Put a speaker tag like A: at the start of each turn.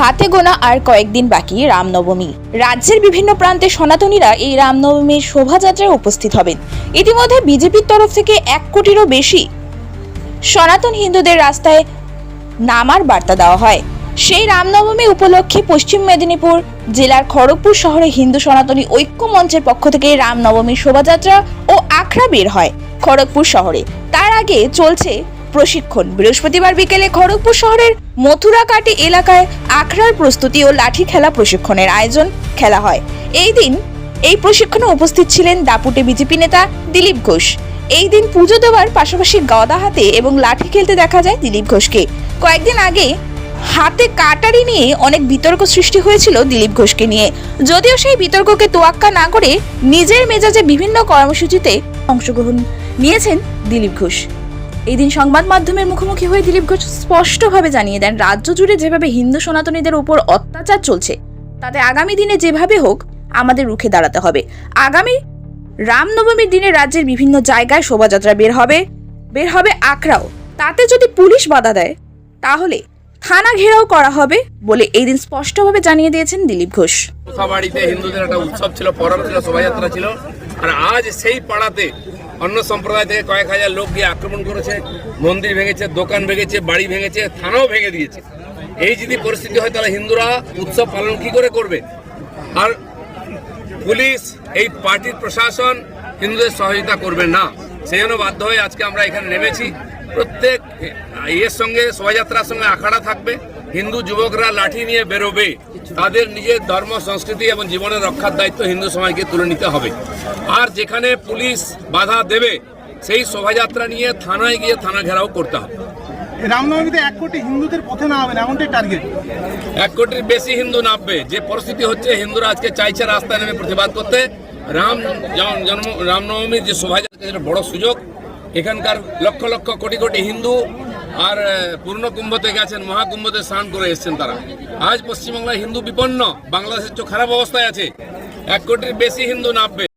A: হাতে গোনা আর কয়েকদিন বাকি রামনবমী। রাজ্যের বিভিন্ন প্রান্তে সনাতনীরা এই রামনবমীর শোভাযাত্রায় উপস্থিত হবেন। ইতিমধ্যে বিজেপির তরফ থেকে এক কোটিরও বেশি সনাতন হিন্দুদের রাস্তায় নামার বার্তা দেওয়া হয়। সেই রামনবমী উপলক্ষে পশ্চিম মেদিনীপুর জেলার খড়গপুর শহরে হিন্দু সনাতনী ঐক্য মঞ্চের পক্ষ থেকে রামনবমীর শোভাযাত্রা ও আখড়া বের হয় খড়গপুর শহরে। তার আগে চলছে প্রশিক্ষণ। বৃহস্পতিবার বিকেলে খড়গপুর শহরের মথুরাকাটি এলাকায় আখড়ার প্রস্তুতি ও লাঠি খেলা প্রশিক্ষণের আয়োজন খেলা হয়। এই দিন এই প্রশিক্ষণে উপস্থিত ছিলেন দাপুটে বিজেপি নেতা দিলীপ ঘোষ। এই দিন পুজো দেওয়ার পাশাপাশি গদা হাতে এবং লাঠি খেলতে দেখা যায় দিলীপ ঘোষকে। কয়েকদিন আগে হাতে কাটারি নিয়ে অনেক বিতর্ক সৃষ্টি হয়েছিল দিলীপ ঘোষকে নিয়ে। যদিও সেই বিতর্ককে তোয়াক্কা না করে নিজের মেজাজে বিভিন্ন কর্মসূচিতে অংশগ্রহণ নিয়েছেন দিলীপ ঘোষ। এই দিন সংবাদ মাধ্যমের মুখোমুখি হয়ে দিলীপ ঘোষ স্পষ্টভাবে জানিয়ে দেন, রাজ্য জুড়ে যেভাবে হিন্দু সনাতনীদের উপর অত্যাচার চলছে, তাতে আগামী দিনে যেভাবে হোক আমাদের রুখে দাঁড়াতে হবে। আগামী রামনবমীর দিনে রাজ্যের বিভিন্ন জায়গায় শোভাযাত্রা বের হবে বের হবে আখড়াও। তাতে যদি পুলিশ বাধা দেয়, তাহলে থানা ঘেরাও করা হবে বলে এই দিন স্পষ্টভাবে জানিয়ে দিয়েছেন দিলীপ ঘোষ।
B: বাড়িতে হিন্দুদের একটা উৎসব ছিল, পরব ছিল, শোভাযাত্রা ছিল। আর আজ সেই পাড়াতে অন্য সম্প্রদায় থেকে কয়েক হাজার লোক গিয়ে আক্রমণ করেছে, মন্দির ভেঙেছে, দোকান ভেঙেছে, বাড়ি ভেঙেছে, থানাও ভেঙে দিয়েছে। এই যদি পরিস্থিতি হয়, তাহলে হিন্দুরা উৎসব পালন কি করে করবে? আর পুলিশ, এই পার্টির প্রশাসন হিন্দুদের সহযোগিতা করবে না। সেই জন্য বাধ্য হয়ে আজকে আমরা এখানে নেমেছি। প্রত্যেক ইয়ের সঙ্গে, শোভাযাত্রার সঙ্গে আখাড়া থাকবে। হিন্দু যুবকরা লাঠি নিয়ে বেরোবে তাদের নিজের ধর্ম সংস্কৃতি এবং জীবনের রক্ষার দায়িত্ব হিন্দু সমাজকে তুলে নিতে হবে। আর যেখানে পুলিশ বাধা দেবে সেই শোভাযাত্রা নিয়ে থানায় গিয়ে থানা ঘেরাও করতে হবে।
C: রামনবমীতে এক কোটি হিন্দুদের পথে না এমনটাই টার্গেট
B: এক কোটির বেশি হিন্দু নামবে। যে পরিস্থিতি হচ্ছে হিন্দুরা আজকে চাইছে রাস্তায় নেমে প্রতিবাদ করতে। রাম জন্ম রামনবমীর যে শোভাযাত্রা বড় সুযোগ। এখানকার লক্ষ লক্ষ কোটি কোটি হিন্দু আর পূর্ণ কুম্ভতে গেছেন, মহাকুম্ভতে স্নান করে এসছেন তারা। আজ পশ্চিমবাংলায় হিন্দু বিপন্ন, বাংলাদেশের চেয়ে খারাপ অবস্থায় আছে। এক কোটির বেশি হিন্দু নামবে।